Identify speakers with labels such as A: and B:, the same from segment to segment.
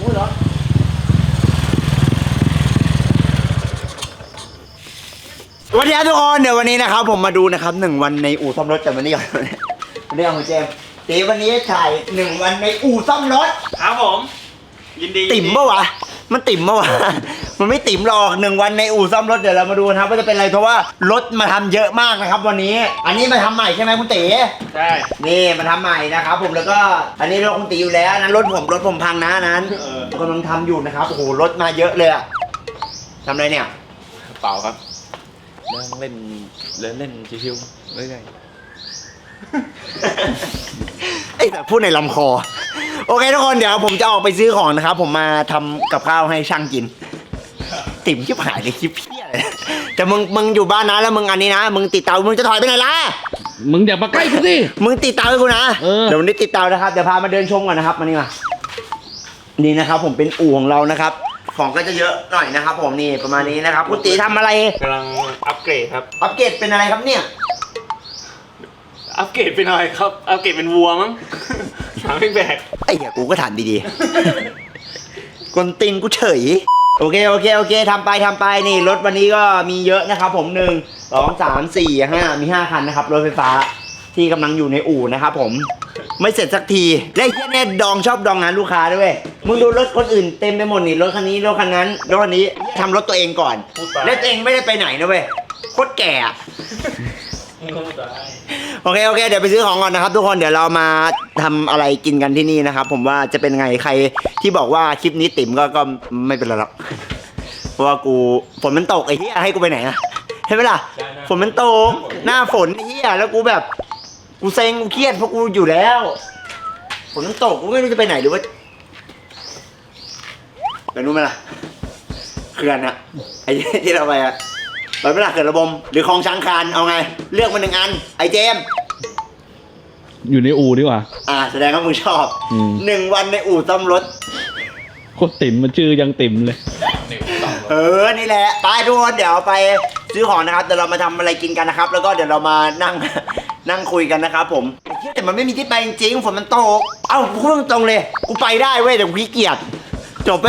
A: อุ้ยร้อนสวัสดีครับทุกคนเดี๋ยววันนี้นะครับ ผมมาดูนะครับหนึ่งวันในอู่ซ่อมรถแต่วันนี้ก่อนวันนี้เอาคุณเจมส์ตีวันนี้ถ่ายหนึ่งวันในอู่ซ่อมรถ
B: ครับผม ยินดี
A: ติ่มปะวะ มันติ่มปะวะ มันไม่ติ่มหรอกหนึ่งวันในอู่ซ่อมรถเดี๋ยวเรามาดูนะครับว่าจะเป็นอะไรเพราะว่ารถมาทำเยอะมากนะครับวันนี้ อันนี้มาทำใหม่ใช่ไหมคุณตี
B: ใช่
A: นี่มาทำใหม่นะครับผมแล้วก็อันนี้รถคุณตีอยู่แล้วอันนั้นรถผมรถผมพังนะอันนั้น
B: เออกำ
A: ลังทำอยู่นะครับโอ้โหรถมาเยอะเลยอะทำอะไรเนี่ย
C: เปล่าครับนั่งเล่นเล่นเล่นชิวๆเรื่อย
A: ไอ้แบบพูดในลำคอ โอเคทุกคนเดี๋ยวผมจะออกไปซื้อของนะครับ ผมมาทำกับข้าวให้ช่างกิน ติ่มชิบหายเลยคลิปเพี้ยเลยแต่มึงมึงอยู่บ้านนะแล้วมึงอันนี้นะ มึงติดเตามึงจะถอยไปไหนล่ะ
D: มึงอย่ามาใกล้กูสิ
A: มึงติดเตาให้กูนะ
D: เออ
A: เดี๋ยววันนี้ติดเตานะครับ เดี๋ยวพามาเดินชมก่อนนะครับมานี่มา นี่นะครับ ผมเป็นอู่ของเรานะครับ ของก็จะเยอะหน่อยนะครับ ผมนี่ประมาณนี้นะครับคุณตีทำอะไร
B: กำลังอัปเกรดครับ
A: อัปเกรดเป็นอะไรครับเนี่ย
B: อัปเกรดเป็นอะไรครับ อัปเกรดเป็นวัวมั้งถามพี่แบก
A: ไอ้เหี้ยกูก็ถามดีๆ กวนตินกูเฉย โอเคโอเคโอเคทำไปทำไปนี่รถวันนี้ก็มีเยอะนะครับ ผมหนึ่งสองสามสี่ห้ามีห้าคันนะครับรถไฟฟ้าที่กำลังอยู่ในอู่นะครับผมไม่เสร็จสักทีและไอ้เหี้ยเนี่ยดองชอบดองงานลูกค้าด้วยเวยมึงดูรถคนอื่นเต็มไปหมดนี่รถคันนี้รถคันนั้นรถคันนี้ทำรถตัวเองก่อน
B: พูดไป
A: แล้วตัวเองไม่ได้ไปไหนนะเว้ยโคตรแก่อะ
B: พูดไป
A: โอเคโอเคเดี๋ยวไปซื้อของก่อนนะครับทุกคนเดี๋ยวเรามาทำอะไรกินกันที่นี่นะครับ ผมว่าจะเป็นไงใครที่บอกว่าคลิปนี้ติ๋มก็ก็ไม่เป็นไรหรอกเพราะว่ากูฝนมันตกไอ้เหี้ยให้กูไปไหนอะเห็นไหมล่ะฝนมันตกหน้าฝนไอ้เหี้ยแล้วกูแบบ กูเซ็งกูเครียดเพราะกูอยู่แล้วฝนมันตกกูไม่รู้จะไปไหนหรือว่าไปนู้นไหมล่ะเขื่อนอะไอ้ที่เราไปอะ ไปไหมล่ะเขื่อนระบม หรือคลองช้างคานเอาไง เลือกมาหนึ่งอัน ไอ้เจมส์
D: อยู่ในอู่ดีกว่า
A: อ่า แสดงว่ามึงชอบ
D: อืม
A: หนึ่งวันในอู่ซ่อมรถ
D: โคตรติ่มมันชื่อยังติ่มเลย
A: เออ นี่แหละ ไปทุกคน เดี๋ยวไปซื้อของนะครับ เดี๋ยวเรามาทำอะไรกินกันนะครับ แล้วก็เดี๋ยวเรามานั่ง นั่งคุยกันนะครับผมไอ้เหี้ยแต่มันไม่มีที่ไปจริงๆฝนมันตก เอ้าพูดตรงๆเลย กูไปได้เว้ยแต่กูขี้เกียจ จบไป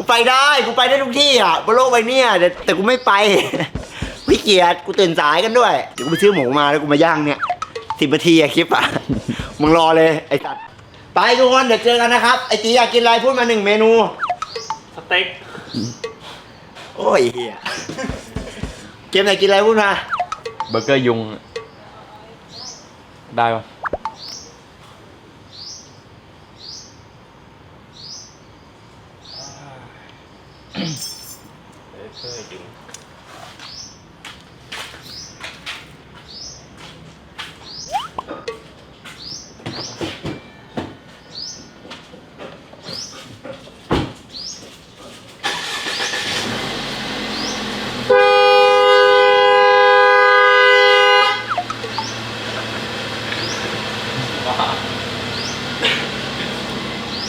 A: กูไปได้ กูไปได้ทุกที่อะบนโลกใบเนี้ยแต่แต่กูไม่ไปขี้เกียจกูตื่นสายกันด้วย เดี๋ยวกูไปซื้อหมูมาแล้วกูมาย่างเนี่ยสิบนาทีอะคลิปอะ มึงรอเลยไอ้สัตว์ไปทุกคนเดี๋ยวเจอกันนะครับ ไอ้ตีอยากกินอะไรพูดมาหนึ่งเมนู
B: สเต็ก
A: โอ้ยเฮียเกมไหนกินอะไรพูดมา
C: ๆเบอร์เกอร์ยุง ได้ปะ
B: เออเคยอยู่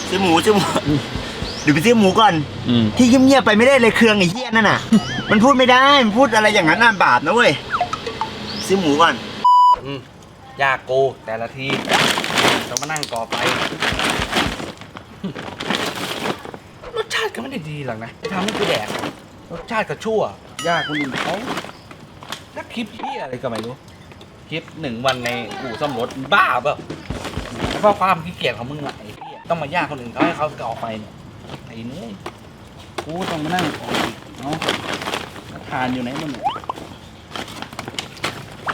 A: ซื้อหมูซื้อหมู เดี๋ยวไปซื้อหมูก่อน
D: อืม
A: ที่เงียบๆไปไม่ได้เลยเครื่องไอ้เหี้ยนั่นน่ะ มันพูดไม่ได้ มันพูดอะไรอย่างนั้นน่ะบาปนะเว้ย ซื้อหมูก่อน
E: อืมยากกูแต่ละทีต้องมานั่งก่อไฟรสชาติก็ไม่ได้ดีหรอกนะทำให้กูแดกรสชาติก็ชั่ว ยากคนอื่นเขาถ้าคลิปพี่อะไรก็ไม่รู้ คลิปหนึ่งวันในอู่ซ่อมรถบ้าเปล่าแล้วก็ความขี้เกียจของมึงอะไอ้พี่ต้องมายากคนอื่นเขาให้เขาก่อไฟเนี่ย ไอ้เนื้ยกูต้องมานั่งก่ออีกเนาะแล้วทานอยู่ไหนมึงเนี่ย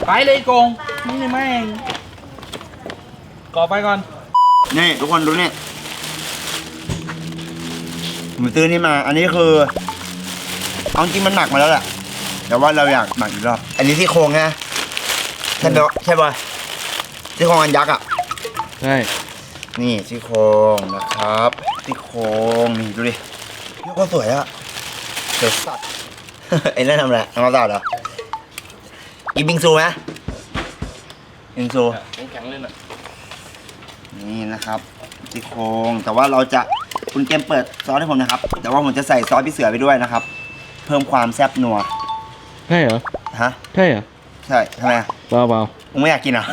E: ไปเลยโกงมึงนี่แม่งก่อไปก่อน
A: นี่ทุกคนดูนี่ผมซื้อนี่มา อันนี้คือเอาจริงมันหมักมาแล้วแหละแต่ว่าเราอยากหมักอีกรอบ อันนี้ที่โครงนะใช่ไหมใช่ป่ะที่โครงอันยักษ์อะ
D: ใช่
A: นี่ที่โครงนะครับที่โคร งนี่ดูดิพี่ก็สวยอะสวยสัตว์ ไอ้นั่นทำอะไรน้องสาวเหรอกินบิงซูไหมบิงซู
B: แข็งๆเลยน่ะ
A: นี่นะครับที่โครงแต่ว่าเราจะคุณเกมเปิดซอสให้ผมนะครับ แต่ว่าผมจะใส่ซอสพี่เสือไปด้วยนะครับ เพิ่มความแซ่บนัว
D: ใช่เหรอ
A: ฮะ
D: ใช่เหรอ
A: ใช่ทำไมอะ
D: เปล่าเปล่า
A: มึงไม่อยากกินเหรอ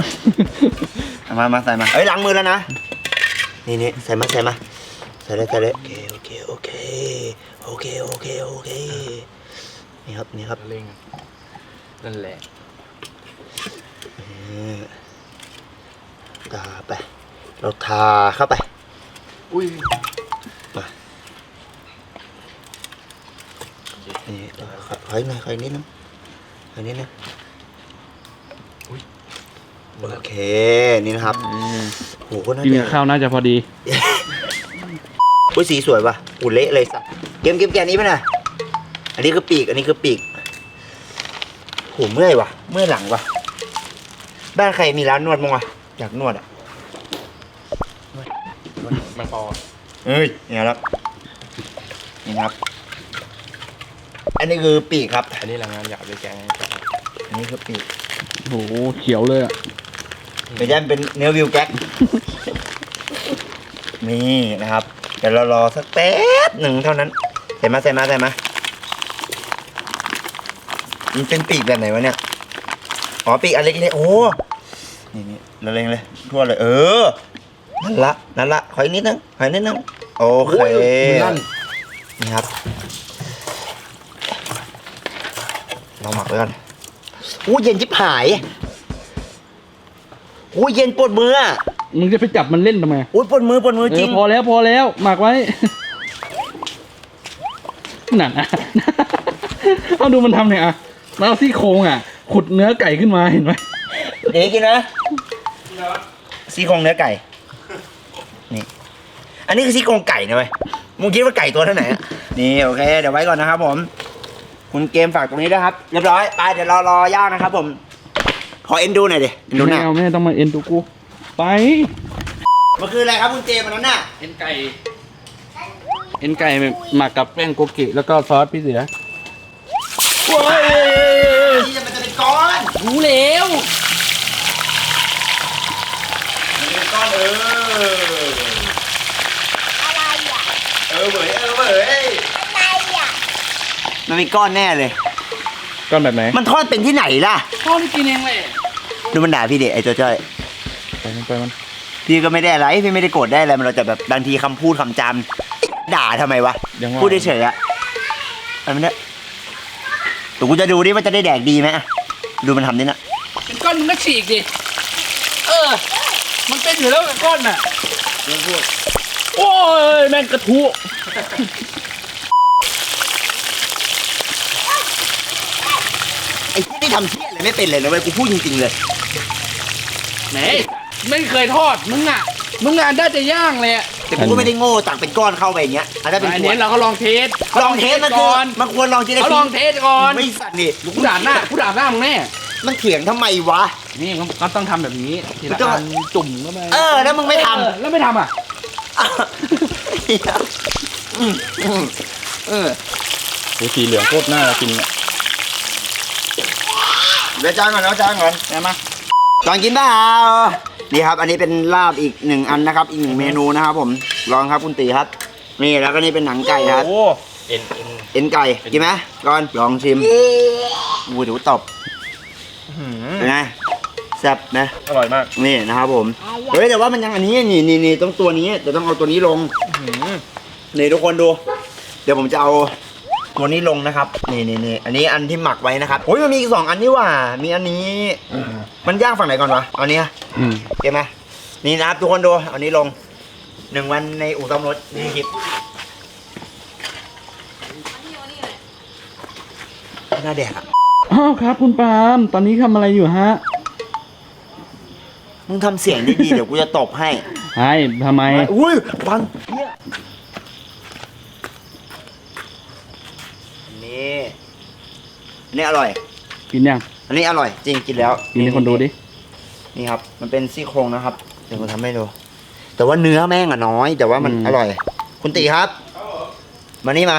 A: เอามามาใส่มาเอ้ยล้างมือแล้วนะ นี่นี่ใส่มาใส่มา ใส่เลยใส่เลยโอเคโอเคโอเคโอเคโอเคโอเคนี่ครับนี่ครับ
C: เล่งนั่นแหละ
A: นี่ทาไป เราทาเข้าไป
C: อุ้ย
A: นี่ขอขออีกหน่อยขออีกนิดนึงขออีกนิดนึงโอเค นี่นะครับโหก็น่า
D: กิน
A: จะ
D: กับข้าวน่าจะพอดี
A: อุ้ยสีสวยว่ะอูเละเลยสัตว์เกมเกมแกนนี้ป่ะนะอันนี้คือปีก อันนี้คือปีกโหเมื่อยว่ะ เมื่อยหลังว่ะ บ้านใครมีร้านนวดมั้งวะ อยากนวดอะ
C: มันพอ
A: เอ้ยนี่ครับนี่นะครับ อันนี้คือปีกครับ
C: อันนี้แหละงานหยาบเลยแกง
A: อันนี้คือปีก
D: โอ้โหเขียวเลยอะ
A: ไม่ใช่มันเป็นเนื้อวิวแก๊กนี่นะครับเดี๋ยวเรารอสักแป๊บหนึ่งเท่านั้นใส่มาใส่มาใส่มามันเป็นปีกแบบไหนวะเนี่ยอ๋อปีกอันเล็กๆโอ้นี่นี่เราเล็งเลยทั่วเลย เออนั่นละนั่นละขออีกนิดนึงขออีกนิดนึงโอเคนี่ครับเราหมักไว้ก่อนอู้เย็นจิบหายอู้เย็นปวดมืออะ
D: มึงจะไปจับมันเล่นทำไม
A: อุ้ยปวดมือปวดมือ
D: เอ
A: จริ
D: องพอแล้วพอแล้วหมักไว้ นั่นอะ เอาดูมันทำเนี่ยอะมันเอาซี่โครงอะ ขุดเนื้อไก่ขึ้นมาเห็นไหม
A: เดี๋ยวกินนะซี่โครงเนื้อไก่ นี่ อันนี้คือซี่โครงไก่นะเว้ย มึงคิดว่าไก่ตัวเท่าไหร่อะนี่โอเค เดี๋ยวไว้ก่อนนะครับผม คุณเกมฝากตรงนี้ด้วยครับ เรียบร้อย ไปเดี๋ยวรอรอย่างนะครับผม ขอเอ็นดูหน่อยดิเอ็นดูห
D: ไม่
A: น้า
D: เอาแม่ต้องมาเอ็นตูกู ไป
A: มันคืออะไรครับคุณเจมส์อันนั้นน่ะ
D: เอ็นไก่ เอ็นไก่หมักกับแป้งโกกิแล้วก็ซอสพี่เสือ
A: ที่จะมันจะเป็นก้อน
D: รู้แล้ว
A: มันเป็นก้อนเออ
F: อะไรอะ
A: เออเว้ยเออเว้ย
F: อะไรอะ
A: มันเป็นก้อนแน่เลย
D: ก้อนแบบไหน
A: มันทอดเป็นที่ไหนล่ะ
D: พ่อไม่กินเองเลย
A: ดูมันด่าพี่เด็ไอ้เจ้าจ้อย
D: ไปมันไปมัน
A: พี่ก็ไม่ได้อะไรพี่ไม่ได้โกรธได้อะไรมันเราจะแบบบางทีคำพูดคำจำด่าทำไมวะ
D: ยังว่า
A: พูดเฉยๆอะอะไรมันเนี่ยเดี๋ยวกูจะดูดิว่าจะได้แดกดีไหมอะดูมันทำดิน่ะ
D: เป็นก้อนมึงก็ฉีกดิ เออ มันเป็นอยู่แล้วกับก้อนน่ะโอ้ยแม่งกระทุ
A: ไอ้ที่นี่ทำเที่ยอะไรไม่เป็นเลยนะเว้ยกูพูดจริงๆเลย
D: ไหน ไม่เคยทอดมึงอะมึงอะได้จะย่างเลยอะ
A: แต่กูก็ไม่ได้โง่ตักเป็นก้อนเข้าไปอย่างเงี้ยอันนั้นเป็น
D: อัน
A: ขว
D: นี้
A: ด
D: เราก็ลองเทส
A: ลองเทสมันคือ
D: ก่อน
A: มันควรลองทีละ
D: เขาลองเทสก่อน
A: ไม่สั่นนี่
D: กูด่าหน้ากูด่าหน้ามึงแน่
A: มันเถียงทำไมวะ
D: นี่ก็ต้องทำแบบนี้ทีละ
A: ก็
D: อันจุ่มเข้าไป
A: เออแล้วมึงไม่ทำ
D: เออแล้วไม่ทำอะ
A: อืมอืมเออ
D: โอ้สีเหลืองโคตรน่ากินอะ
A: เดี๋ยวจานก่อนเอาจานก่อน
D: ใช่ไหม
A: จานกินเปล่า นี่ครับ อันนี้เป็นลาบอีกหนึ่งอันนะครับ อีกหนึ่งเมนูนะครับผมลองครับคุณตีครับ นี่แล้วก็นี่เป็นหนังไก่นะครับ
C: โอ้เอ็นเอ็น
A: เอ็นไก่กินไหมก่อนลองชิมอู้เดี๋ยวตบเป็นไงแซ่บนะ
C: อร่อยมาก
A: นี่นะครับผมเฮ้ยแต่ว่ามันยังอันนี้นี่นี่นี่ต้องตัวนี้เดี๋ยวต้องเอาตัวนี้ลงนี่ทุกคนดู เดี๋ยวผมจะเอา ตัวนี้ลงนะครับ นี่นี่นี่อันนี้อันที่หมักไว้นะครับโอ้ยมันมีอีกสองอันนี่หว่า มีอันนี้ มันย่างฝั่งไหนก่อนวะเอาเนี้ย
D: อืม
A: เก็บไหมนี่นะครับทุกคนดูเอานี้ลงหนึ่งวันในอู่ซ่อมรถนี่คลิปหน้าแดกอะ
D: อ้าวครับ คุณปาล์มตอนนี้ทำอะไรอยู่ฮะ
A: มึงทำเสียงดีๆเดี๋ยวกูจะตบให้
D: ใช่ทำไม
A: อุ้ยฟังเนี่ย นี่อันนี้อร่อย
D: กินยัง
A: อันนี้อร่อย จริงกินแล้ว
D: กินให้คนดูดิ
A: นี่ครับ มันเป็นซี่โครงนะครับ เดี๋ยวผมทำให้ดู แต่ว่าเนื้อแม่งอะน้อย แต่ว่ามัน
D: อืม
A: อร่อย คุณตีครับ มานี่มา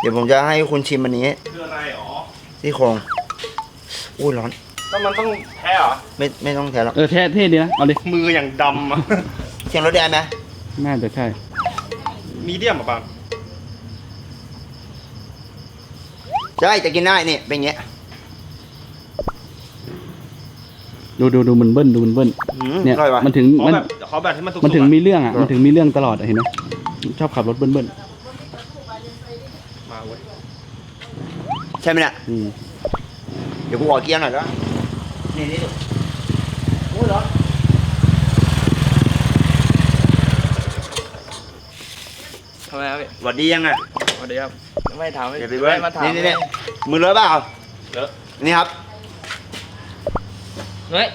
A: เดี๋ยวผมจะให้คุณชิมอันนี้
B: คืออะไรอ๋อ
A: ซี่โครงอุ้ยร้อน
B: แล้วมันต้องแท้เหรอ
A: ไม่ไม่ต้องแทนหรอก
D: เออเท่เท่ดีนะ เอาดิ
B: มืออย่างดำอะ
A: เชียงรถแดงไหม
D: น่าจะใช่
B: มีเดียมอะปัง
A: ใช่จะกินได้นี่เป็นอย่างเงี้ย
D: ดูดูดูมันเบิ้ลดูมันเบิ้ล
A: อืม
D: เนี่ย
A: อร่อยว่ะ
D: มันถึง
B: ขอ
D: มัน
B: แบบขอแบบที่มันสุกๆ
D: มันถึง
B: อะ
D: มีเรื่องอะมันถึงมีเรื่องตลอดอะเห็นไหม
E: ชอบขับรถเบิ้ล
B: มาเว้ย
A: ใช่ไหมเนี่ย
E: ๆอืม
A: เดี๋ยวกูขอเกียร์หน่อยแล้วนี่นี่ดูโอ้ยเหรอ
C: ทำไมครับพี่
A: หวัดดียังอะ
C: ส วัสดีครับไม่ถามไม่
A: เดี๋ยวไปเบิ้ล
C: ไม่มาถาม
A: นี่นี่นี่มือเลอะเปล่า
B: เลอะ
A: นี่ครับ
C: เฮ้ย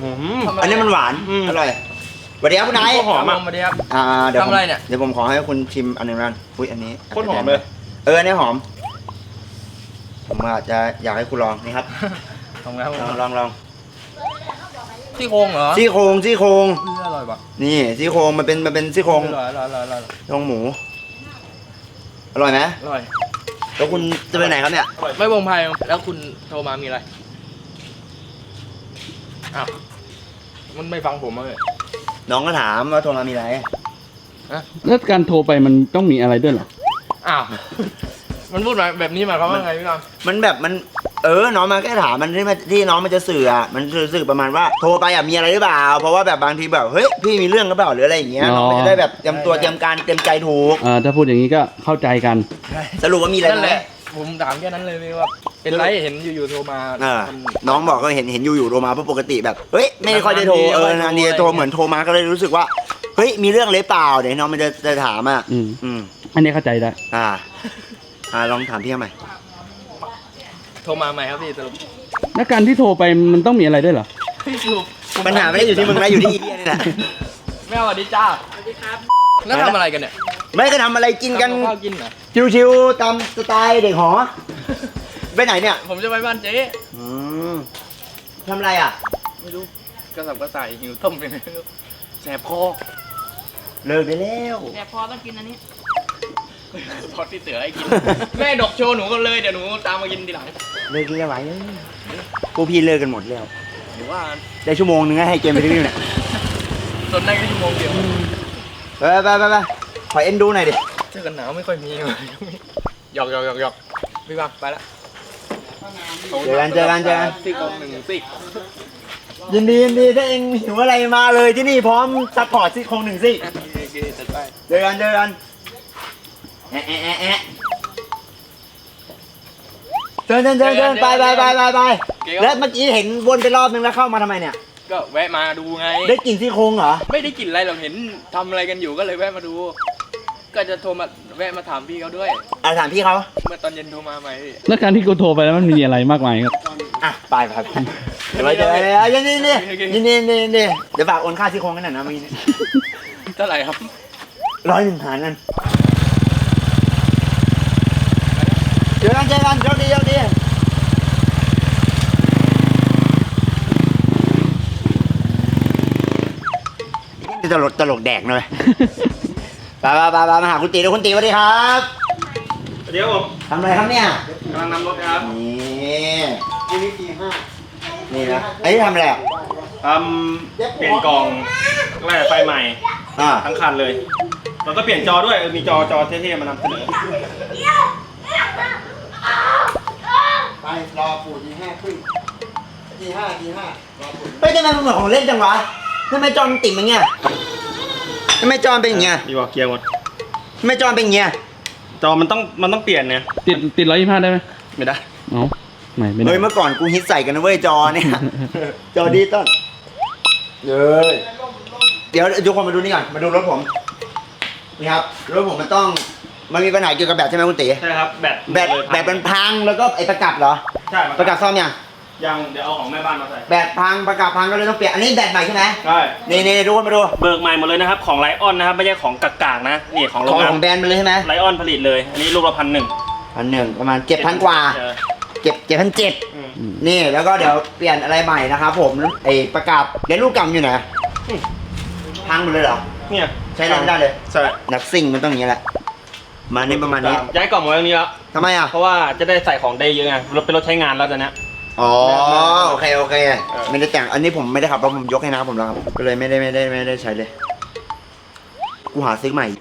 B: อืม
C: ทำไม
A: อันนี้มันหวาน
B: อืม
A: อร่อยสวัสดีครับคุณนาย
B: โคตรหอมอะ
C: สวัสดีครับ
A: อ่าเดี๋ยวผม
C: ทำอะไรเนี่ย
A: เดี๋ยวผมขอให้คุณชิมอันหนึงแล้วกันอุ้ยอันนี้
B: โคตรหอมเลย
A: เอออันนี้หอมผมอาจจะอยากให้คุณลองนี่ครับ
C: ทำไงครับ
A: ลองลองลอง
C: ที่โครงเหรอ
A: ซี่โครงซี่โครง
C: เอออร่อยปะ
A: นี่ซี่โครงมันเป็นมันเป็นซี่โครง
C: อร่อยอร่อยอร่อยอร่อย
A: ซี่โครงหมู อร่อยไหม
C: อร่อย
A: แล้วคุณจะไปไหนครับเนี่ย
C: ไม่วงไพ่แล้วคุณโทรมามีอะไร อ้าว มันไม่ฟังผมเลย
A: น้องก็ถามว่าโทรมามีอะไร
E: แล้วการโทรไปมันต้องมีอะไรด้วยเหรอ
C: อ้าว มันพูดมาแบบนี้หมายความว่าไงพี่น้อง
A: มันแบบมัน เออน้องมาแค่ถามมันที่มันที่น้องมันจะสื่ออะมันจะสื่อประมาณว่าโทรไปอะมีอะไรหรือเปล่า เพราะว่าแบบบางทีแบบเฮ้ยพี่มีเรื่องหรือเปล่าหรืออะไรอย่างเงี้ย
E: อ๋อ
A: น้องก็จะได้แบบเตรียมตัวเตรียมการเตรียมใจถูก
E: เอ่อถ้าพูดอย่างนี้ก็เข้าใจกัน
A: สรุปว่ามีอะไร
C: นั่น
A: ไห
C: แห
A: ม
C: ละ ผมถามแค่นั้นเลยพี่ว่า เป็นไรเห็นอยู่ๆโทรมา
A: เออ
C: มัน
A: น้องบอกก็เห็นเห็นอยู่อยู่โทรมาเพราะปกติแบบ เฮ้ยไม่ค่อยได้โทรเออนานทีจะโทรเหมือนโทรมาก็เลยรู้สึกว่า เฮ้ยมีเรื่องเลยเปล่าเดี๋ยวน้องมันจะจะถามอะ
E: อืม
A: อืม
E: อันนี้เข้าใจได้
A: อ่าอ่าลองถามพี่เขาใหม่
C: โทรมาใหม่ครับพี่สรุป
E: แล้วการที่โทรไปมันต้องมีอะไรด้วยเหรอ
C: พี่สรุปผ
A: ปัญหาไม่ได้อยู่ที่มึงนะอยู่ที่อีเดียนี่แหละ
C: แม่สวัสดีจ้าสวัสดีครับแล้วทำอะไรกันเนี่ย
A: ไม่ก็ทำอะไรกินกัน
C: ทำข้าวกินเหรอ
A: ชิวๆตามสไตล์เด็กหอไปไหนเนี่ย
C: ผมจะไปบ้านเจ๊
A: อืมทำอะไรอะ
C: ไม่รู้กระสับกระส่ายหิวต้มไปไหนไม่รู้แสบคอ
A: เลิกได้แล้ว
F: แต่พอต้องกินอันนี้
C: พอดพี่เสือให้กิน แม่ดกโชว์หนูกันเลยเดี๋ยวหนูตามมากินทีหลัง
A: เลิกได้ไหวเลยกูพี่เลิกกันหมดแล้ว
C: หรือว่า
A: ได้ชั่วโมงนึงให้เกมไปที่นี่เนี่ย
C: สนได้แค่ชั่วโมงเดียว
A: ไปไปไปไปขอเอ็นดูหน่อยดิ
C: เสื้อกันหนาวไม่ค่อยมีเลยหยอกหยอกหยอกหยอกพี่บังไปละ
A: เจอกันเจอกันเจอกัน
C: ซี่โครงหนึ่งซี่
A: ยินดียินดีถ้าเองหิวอะไรมาเลยที่นี่พร้อมซัพพอร์ตซี่โครงหนึ่งซี่
C: โอเคจัดไป
A: เจอกันเจอกัน แอะแอะแอะแอะเชิญเชิญเชิญเชิญไปไปไปไปไปแล้วเมื่อกี้เห็นวนไปรอบนึงแล้วเข้ามาทำไมเนี่ย
C: ก็แวะมาดูไง
A: ได้กลิ่นซี่โครงเหรอ
C: ไม่ได้กลิ่นอะไรหรอกเห็นทำอะไรกันอยู่ก็เลยแวะมาดู ก็จะโทรมาแวะมาถามพี่เขาด้วย
A: อะถามพี่เขา
C: เมื่อตอนเย็นโทรมาใหม่พี่
E: แล้วการที่กูโทรไปแล้วมันมีอะไรมากมายครับ
A: อะไปไปไปเดี๋ยวไปเจอกันเลยยินดียินดียินดียินดียินดีเดี๋ยวฝากโอนค่าซี่โครงกันหน่อยนะเมื่อกี้นี้
C: เท่าไหร่ครับ
A: ร้อยหนึ่งหารนั่นเจอ กันเจอกันโชคดีโชคดีตลกตลกแดกหน่อยไปไปไปไปมาหาคุณตีด้วยคุณตีสวัสดีครับ
B: เดี๋ยวผม
A: ทำอะไรครับเนี่ย
B: กำลังนำรถครับ
A: นี่นี่นะไอ้ยทำอะไรอะ
B: ทำเปลี่ยนกล่องแร่ไฟใหม่
A: อ่า
B: ทั้งคันเลยแล้วก็เปลี่ยนจอด้วยเออมีจอจอเท่ๆมานำเสนอ
A: ไปรอปู่ทีห้าครึ่งทีห้าทีห้ารอปู่เฮ้ยทำไมมันเหมือนของเล่นจังวะทำไมจอมันติ่มอย่างเงี้ยทำไมจอมันเป็นอย่างเงี้ย
B: ดีกว่าเกียร์หมด
A: ทำไมจอมันเป็นอย่างเงี้ย
B: จอมันต้องมันต้องเปลี่ยนเนี่ย
E: ติดติดร้อยยี่ห้าได้ไหม
B: ไม่ได้
E: เอ้าไม่ไม่ได้
A: เฮ้ยเมื่อก่อนกูฮิตใส่กันนะเว้ยจอเนี่ย จอดิจิตอลเย้ยเดี๋ยวทุกคนมาดูนี่ก่อนมาดูรถผมนี่ครับรถผมมันต้อง มันมีปัญหาเกี่ยวกับแบตใช่ไหมคุณตี
B: ใช่ครับแบต
A: แบต
B: เลย
A: แบตมันพังแล้วก็ไอ้ประกับเหรอ
B: ใช่
A: ประกับซ่อมยัง
B: ยังเดี๋ยวเอาของแม่บ้านมาใส่
A: แบตพังประกับพังก็เลยต้องเปลี่ยนอันนี้แบตใหม่ใช่ไหม
B: ใช่
A: นี่นี่ทุกคนมาดู
B: เบิกใหม่หมดเลยนะครับของไลออนนะครับไม่ใช่ของกากๆนะนี่ของโร
A: ของง
B: งา
A: ข
B: น
A: องแบรนด์มันเลยใช่ไหม
B: ไลออนผลิตเลยอันนี้ลูกละพันหนึ่ง
A: พันหนึ่งประมาณเจ็ดพันกว่า
B: เออ
A: เจ็ดเจ็ดพันเจ็ด
B: อืม
A: นี่แล้วก็เดี๋ยวเปลี่ยนอะไรใหม่นะครับผมไอ้ประกับเดี๋ยวลูกกำอยู่ไหนพังหมดเลยเหรอ
B: เนี่ย
A: ใช้อะไรไม่ได้เลย
B: ใช่
A: นักซิ่งมันต้องอย่างนี้แหละ มานี่ประมาณนี้
B: ย้ายกล่องมาไว้ตรงนี้แล้ว
A: ทำไมอะ
B: เพราะว่าจะได้ใส่ของได้เยอะไงรถเป็นรถใช้งานแล้วตอนเนี้ย
A: อ๋อโอเคโอเค
B: อ
A: ไม่ได้แต่งอันนี้ผมไม่ได้ขับเพราะผมยกให้น้าผมแล้วครับก็เลยไม่ได้ไม่ได้ไม่ได้ใช้เลยกูหาซื้อใหม่อีก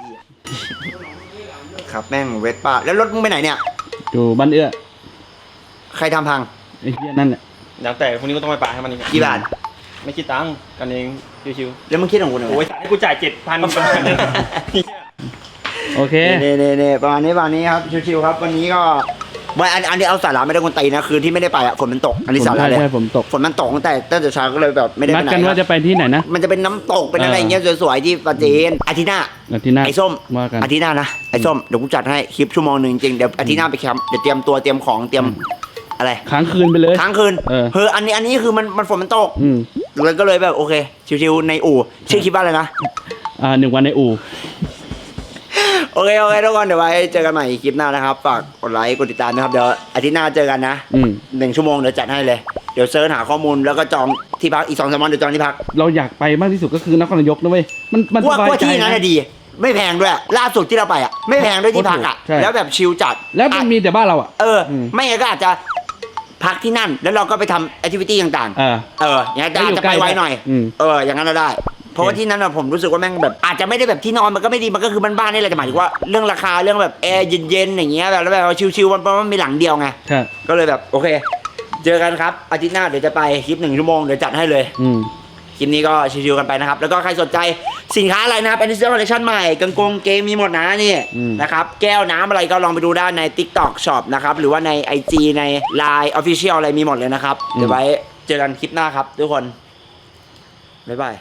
A: ครับแม่งเวสป้าแล้วรถมึงไปไหนเนี่ย
E: อยู่บ้านเอื้อ
A: ใครทำพัง
E: ไอ้เหี้ยนั่นแหละ
B: แล้วแต่พรุ่งนี้ก็ต้องไปปาให้มันอีก
A: กี่บาท
B: ไม่คิดตังค์กันเองชิว
A: แล้วมึงคิดของกูหน่
B: ๆ
A: อย
B: โอ้ยสายให้กูจ่ายเจ็ดพัน
E: โอเค
A: เน่เน่เน่ประมาณนี้ประมาณนี้ครับชิวๆครับวันนี้ก็วันอันอันนี้เอาสาระไม่ได้คนตีนะคือที่ไม่ได้ไปอะฝนมันตกอันนี้สาระ
E: ใช่
A: เลย
E: ใช่ผมตก
A: ฝนมันตกตั้งแต่ตั้งแต่เช้าก็เลยแบบไม่ได้
E: นั
A: ไป
E: ด
A: ไหน
E: กันว่า
A: ค
E: จะ
A: รับ
E: ไปที่ไหนนะ
A: มันจะเป็นน้ำตกเป็นอะไรอย่างเงี้ยสวยๆที่ปราจีนอาทิตย์หน้า
E: อาทิตย์หน้า
A: ไอ้ส้ม
E: ว่ากัน
A: อาทิตย์หน้านะไอ้ส้มเดี๋ยวกูจัดให้คลิปชั่วโมงหนึ่งจริงเดี๋ยวอาทิตย์หน้าไปแคมป์เดี๋ยวเตรียมตัวเตรียมของเตรียมอะไร
E: ค้างคืนไปเลย
A: ค้างคืน
E: เออ
A: เฮ้ออันนี้อันนี้คือมันมันฝนมันตก
E: อืม
A: เลยก็เลยแบบโอเคชิวๆในอู่ชื่อคลิปว่าอะไรนะ
E: อ่าหนึ่งวันในอู่
A: โอเคโอเคทุกคนเดี๋ยวไว้เจอกันใหม่คลิปหน้านะครับฝากกดไลค์กดติดตามนะครับเดี๋ยวอาทิตย์หน้าเจอกันนะ
E: อืม
A: หนึ่งชั่วโมงเดี๋ยวจัดให้เลยเดี๋ยวเซิร์ชหาข้อมูลแล้วก็จองที่พักอีกสองสามวันเดี๋ยวจองที่พัก
E: เราอยากไปมากที่สุดก็คือนครนายกนะเว้ยมันมันส
A: ว่า
E: บาย
A: ว่า
E: ใจ
A: ที่นั้น
E: นะ
A: น่ะดี ไม่แพงด้วยล่าสุดที่เราไปอะไม่แพงด้วยที่พักอะ
E: ใช่
A: แล้วแบบชิลจัด
E: แล้วมันมีแต่บ้านเราอะ
A: เอออ
E: ม
A: ไม่งั้นก็อาจจะพักที่นั่น แล้วเราก็ไปทำแอคทิวิตี้ต่าง
E: เออ
A: ๆเอออย่างนั้น
E: ให้อยู่
A: จะไป
E: ใกล้
A: ไวหน่อย
E: อืม
A: เออ อย่างนั้นเราได้ เพราะว่าที่นั้นอะผมรู้สึกว่าแม่งแบบ อาจจะไม่ได้แบบที่นอนมันก็ไม่ดีมันก็คือบ้านๆนี่แหละแต่หมายถึงว่าเรื่องราคาเรื่องแบบแอร์เย็นๆอย่างเงี้ยแบบแล้วแบบว่าชิลๆมันเพราะมันมีหลังเดียวไง
E: ใช่
A: ก็เลยแบบโอเค เจอกันครับอาทิตย์หน้าเดี๋ยวจะไปคลิปหนึ่งชั่วโมงเดี๋ยวจัดให้เลย
E: อืม
A: คลิปนี้ก็ชิวๆกันไปนะครับ แล้วก็ใครสนใจสินค้าอะไรนะครับเป็นเสื้อคอลเลคชันใหม่กางกงเกมมีหมดนะนี่
E: อืม
A: นะครับ แก้วน้ำอะไรก็ลองไปดูได้ใน TikTok Shop นะครับ หรือว่าใน IG ใน Line Official อะไรมีหมดเลยนะครับ เดี๋ยวไว้เจอกันคลิปหน้าครับทุกคน บ๊ายบาย